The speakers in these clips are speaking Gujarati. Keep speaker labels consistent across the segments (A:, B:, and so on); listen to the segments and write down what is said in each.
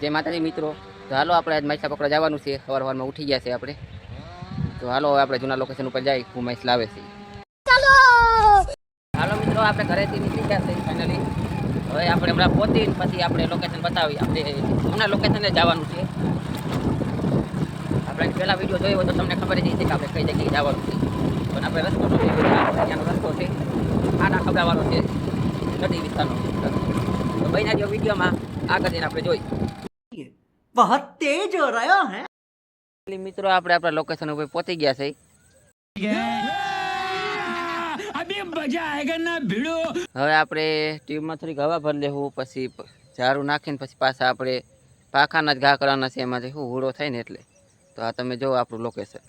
A: જય માતાજી મિત્રો. તો હાલો આપણે આજ માછલા પકડવા જવાનું છે. સવાર સવારમાં ઉઠી ગયા છે આપણે. તો હાલો હવે આપણે જૂના લોકેશન ઉપર જઈ હું માછલા આવે છે. હાલો મિત્રો આપણે ઘરેથી નીકળી ગયા છે ફાઇનલી હવે આપણે હમણાં પહોંચી પછી આપણે લોકેશન બતાવી આપણે જૂના લોકેશને જવાનું છે. આપણે પહેલા વીડિયો જોયો હોય તો તમને ખબર જ છે કે આપણે કઈ જગ્યાએ જવાનું છે. પણ આપણે રસ્તો ત્યાંનો રસ્તો છે. આના ખબરાવાનો છે. નદી વિસ્તારનો તો ભાઈના જો વિડીયોમાં. આગળ જઈને આપણે જોઈ
B: बहुत तेज हो रहा है
A: એટલે મિત્રો આપણે આપણા લોકેશન ઉપર પહોંચી ગયા છે હવે આપણે ટ્યુબમાં થોડીક હવા ભરી લેવું પછી પ- ઝાડું નાખીને પછી પાછા આપણે પાખાના જ ઘા કરવાના છે એમાંથી શું હુડો થાય ને એટલે તો આ તમે જો આપણું લોકેશન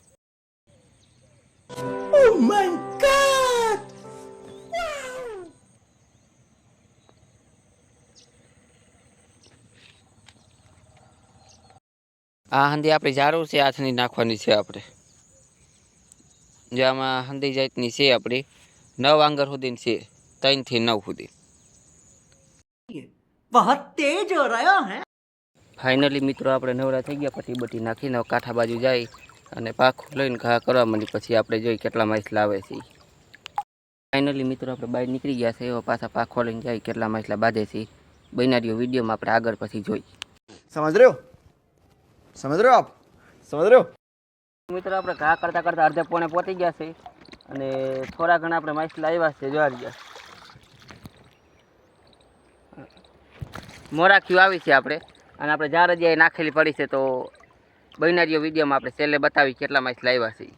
A: આ હંદી આપણે જારું છે હાથની નાખવાની છે આપણે. જે આમાં હંદી જાતની છે આપણી નવ આંગર સુધી છે ત્રણથી નવ સુધી ફાઇનલી મિત્રો આપણે નવરા થઈ ગયા પછી બટી નાખીને કાંઠા બાજુ જાય અને પાખું લઈને ઘા કરવા માંડી પછી આપણે જોઈ કેટલા માછલા આવે છે. ફાઇનલી મિત્રો આપણે બહાર નીકળી ગયા છે એવો પાછા પાખો લઈને જાય કેટલા માછલા બાંધે છે. બનારીઓ વિડીયોમાં આપણે આગળ પછી જોઈ
C: સમજ રહ્યો? समझ रहे हो आप समझ रहे हो
A: મિત્રો આપણે ઘા કરતાં કરતાં અડધે પોણે પહોંચી ગયા છે અને થોડા ઘણા આપણે માછલા આવ્યા છે જોવા ગયા મોરાખ્યું આવી છે આપણે અને આપણે જાર જગ્યાએ નાખેલી પડી છે તો બનારીઓ વિડીયોમાં આપણે છેલ્લે બતાવી કેટલા માછલા આવ્યા છે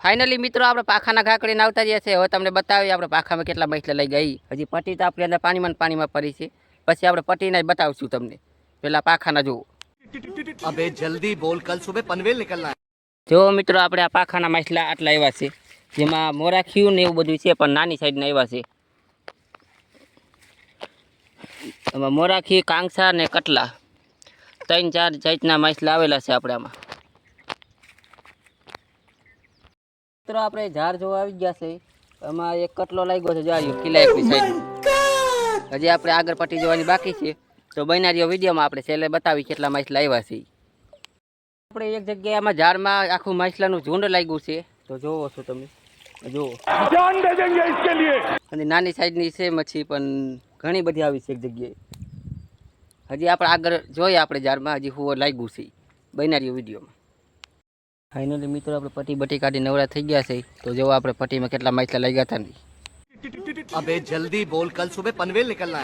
A: ફાઇનલી મિત્રો આપણે પાખાના ઘા કરીને આવતા રહ્યા છે હવે તમને બતાવી આપણે પાખામાં કેટલા માછલા લઈ ગઈ હજી પટ્ટી તો આપણે અંદર પાણીમાં ને પાણીમાં પડી છે પછી આપણે પટ્ટીના જ બતાવશું તમને પેલા પાખાના જુઓ
C: અબે જલ્દી બોલ, કલ સુબે પનવેલ નીકળના
A: જો મિત્રો, આપણે આ પાખાના માછલા આટલા આવ્યા છે, જેમાં મોરાખીયું ને એવું બધું છે, પણ નાની સાઈડના આવ્યા છે. એમાં મોરાખી, કાંગસા ને કટલા, ત્રણ ચાર જાતના માછલા આવેલા છે આપણે આમાં. મિત્રો, આપણે ઝાડ જોવા આવી ગયા છે, એમાં એક કટલો લાગ્યો છે જાળ્યો કિલ્લા સાઈડ હજી આપણે આગળ પટી જવાની બાકી છે. તો બનારીઓ વિડીયોમાં આપણે છેલ્લે બતાવી કેટલા માછલા આવ્યા છે. આપણે એક જગ્યામાં ઝાડમાં આખું માછલાનું ઝુંડ લાગ્યું છે. તો જોવો છો તમે. અને નાની સાઈઝની છે મચ્છી પણ ઘણી બધી આવી છે એક જગ્યાએ. હજી આપણે આગળ જોઈએ આપણે ઝાડમાં હજી હું લાગ્યું છે. બનારીઓ વિડીયોમાં. ફાઇનલી મિત્રો આપણે પટી બટી કાઢી નવરા થઈ ગયા છે. તો જો આપણે પટીમાં કેટલા માછલા લઈ ગયા
C: હતા અબે જલ્દી બોલ કલ સુબહ પનવેલ નીકળના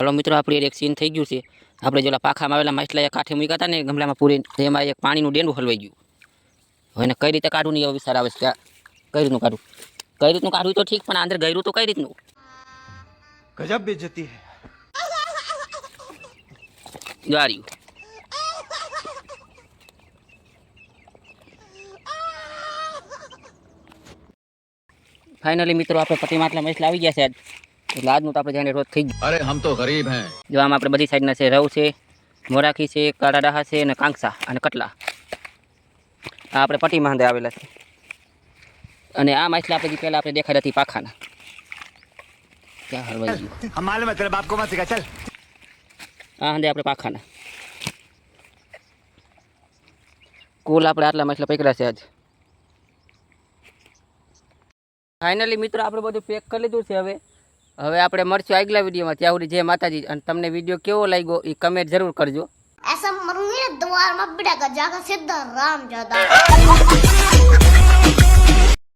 A: હલો મિત્રો આપણે એક સીન થઈ ગયું છે. આપણે જેલા પાખામાં આવેલા માછલા કાંઠે મૂક્યા હતા ને ગમલામાં પૂરી એમાં એક પાણીનું ડેંડું હલવાઈ ગયું. એને કઈ રીતે કાઢવું નહીં એવો વિચાર આવે છે કઈ રીતનું કાઢવું કઈ રીતનું કાઢવું તો ઠીક પણ અંદર ગયરું તો કઈ રીતનું?
C: ગજબ બેજતી હે.
A: ગાર્યું ફાઇનલી મિત્રો આપણે પતિ માટલા મસલા આવી ગયા છે એટલે આજનું તો આપણે જાણે રોજ થઈ ગયું.
D: અરે હમ તો ગરીબ હે.
A: જો આમ આપણે બધી સાઈડના છે રવ છે મોરાખી છે કાળાડાહા છે અને કાંકસા અને કટલા. આ આપણે પટી માંદે આવેલા છે. અને આ માછલા આપણે પહેલાં આપણે દેખાડ્યા હતી પાખાના. ક્યાં હરવા ગયું?
C: માલુમ મતલબ આપકો મત સિખા ચલ.
A: આ હંદે આપણે પાખાના. કુલ આપણે આટલા માછલા પકડ્યા છે આજ. ફાઇનલી મિત્રો આપણે બધું પેક કરી લીધું છે હવે. હવે આપણે મળશું આગલા વિડીયોમાં ત્યાં સુધી જય માતાજી અને તમને વિડીયો કેવો લાગ્યો એ કમેન્ટ જરૂર કરજો
E: ऐसा मरूंगी ना दोबारा मत बिड़ा कर जाकर सीधा राम जादा